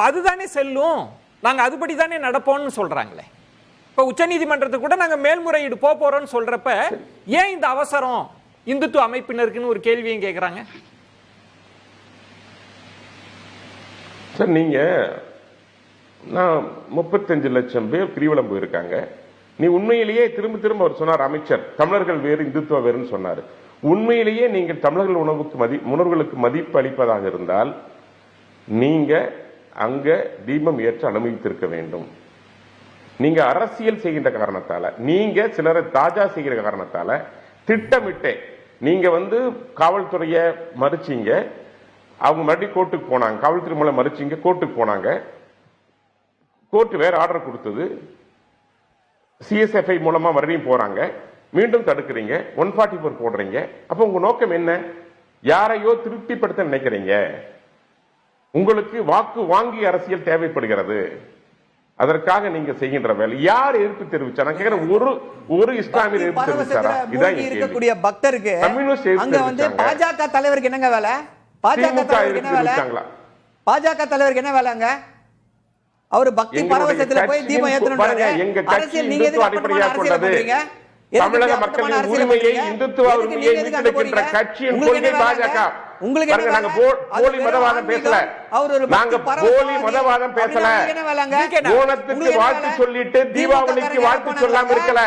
அப்ப அதுதானே செல்லும். நாங்கள் அதுபடி தானே நடப்போம்னு சொல்கிறாங்களே இப்போ உச்சநீதிமன்றத்துக்கு கூட நாங்கள் மேல்முறையீடு போக போகிறோம்னு சொல்கிறப்ப ஏன் இந்த அவசரம்? இந்துத்துவ அமைப்பினருக்குன்னு ஒரு கேள்வியும் கேட்குறாங்க சார் நீங்கள் நான் முப்பத்தஞ்சு லட்சம் பேர் கிரிவலம் போயிருக்காங்க நீ உண்மையிலேயே திரும்ப திரும்ப அவர் சொன்னார் அமைச்சர் தமிழர்கள் வேறு இந்துத்துவ வேறுன்னு சொன்னார். உண்மையிலேயே நீங்கள் தமிழர்கள் உணவுக்கு மதி உணர்வுகளுக்கு மதிப்பு அளிப்பதாக இருந்தால் நீங்கள் அங்க தீபம் ஏற்ற அனுமதித்திருக்க வேண்டும். நீங்க அரசியல் செய்கின்ற காரணத்தால நீங்க சிலரை தாஜா செய்கிற காரணத்தால திட்டமிட்டே நீங்க வந்து காவல்துறையை மறுச்சீங்க அவங்க மறுபடியும் கோர்ட்டுக்கு போனாங்க காவல்துறை மூலம் மறுச்சீங்க கோர்ட்டுக்கு போனாங்க. கோர்ட் வேற ஆர்டர் கொடுத்தது. சிஎஸ்எஃப்ஐ மூலமா மறுபடியும் போறாங்க. மீண்டும் தடுக்கிறீங்க ஒன் ஃபார்ட்டி ஃபோர் போடுறீங்க. அப்ப உங்க நோக்கம் என்ன? யாரையோ திருப்திப்படுத்த நினைக்கிறீங்க? உங்களுக்கு வாக்கு வாங்கி அரசியல் தேவைப்படுகிறது அதற்காக நீங்க செய்கின்ற வேலை யார் எதிர்ப்பு தெரிவிச்சா நான் கேக்குறேன் ஒரு ஒரு இஸ்லாமியர் எதிர்ப்பு தெரிவிச்சாரா இதான். இருக்கக்கூடிய பக்தருக்கு கம்யூனிஸ்ட் அங்க வந்து. பாஜக தலைவருக்கு என்னங்க வேலை பாஜக தலைவருக்கு என்ன வேலை? பாஜக தலைவருக்கு என்ன வேலைங்க அவரு பக்தி பரவசத்துல போய் தீபம் ஏத்தணும் அரசியல் நீங்க எதுக்கு அடிப்படையாக கொண்டது. தமிழக மக்களின் உரிமையை? இந்துத்துவ உரிமையை மீட்டெடுக்கின்ற? கட்சியின் கொள்கை? பாஜக. உங்களுக்கு என்ன நாங்க போலி மதவாதம். பேசல. அவர் ஒரு நாங்க. போலி மதவாதம் பேசல. ஓணத்துக்கு வாழ்த்து? சொல்லிட்டு தீபாவளிக்கு வாழ்த்து சொல்லாம? இருக்கல